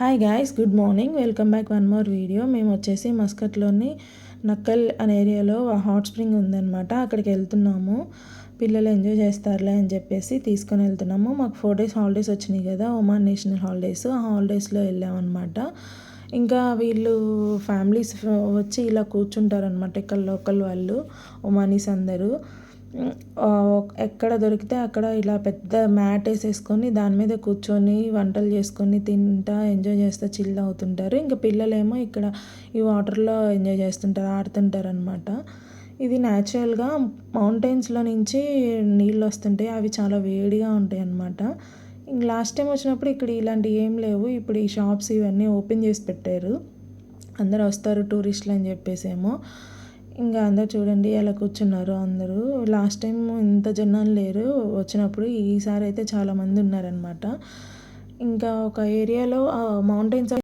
Hi guys good morning welcome back one more video మేము వచ్చేసి మస్కట్లోని నక్కల్ అనే ఏరియాలో హాట్ స్ప్రింగ్ ఉందన్నమాట. అక్కడికి వెళ్తున్నాము. పిల్లలు ఎంజాయ్ చేస్తారులే అని చెప్పేసి తీసుకొని వెళ్తున్నాము. మాకు ఫోర్ డేస్ హాలిడేస్ వచ్చినాయి కదా ఒమాన్ నేషనల్ హాలిడేస్ ఆ హాలిడేస్లో వెళ్ళామన్నమాట. ఇంకా వీళ్ళు ఫ్యామిలీస్ వచ్చి ఇలా కూర్చుంటారనమాట ఇక్కడ లోకల్ వాళ్ళు ఒమానీస్ అందరూ. ఎక్కడ దొరికితే అక్కడ ఇలా పెద్ద మ్యాట్ వేసేసుకొని దాని మీద కూర్చొని వంటలు చేసుకొని తింటా ఎంజాయ్ చేస్తూ చిల్ అవుతుంటారు. ఇంకా పిల్లలేమో ఇక్కడ ఈ వాటర్లో ఎంజాయ్ చేస్తుంటారు ఆడుతుంటారు అనమాట ఇది న్యాచురల్గా మౌంటైన్స్లో నుంచి నీళ్ళు వస్తుంటాయి అవి చాలా వేడిగా ఉంటాయి అన్నమాట. ఇంక లాస్ట్ టైం వచ్చినప్పుడు ఇక్కడ ఇలాంటివి ఏం లేవు. ఇప్పుడు ఈ షాప్స్ ఇవన్నీ ఓపెన్ చేసి పెట్టారు. అందరు వస్తారు టూరిస్టులు అని చెప్పేసేమో. ఇంకా అందరు చూడండి ఎలా కూర్చున్నారు అందరూ. లాస్ట్ టైం ఇంత జనాలు లేరు. వచ్చినప్పుడు ఈసారి అయితే చాలామంది ఉన్నారనమాట ఇంకా ఒక ఏరియాలో మౌంటైన్స్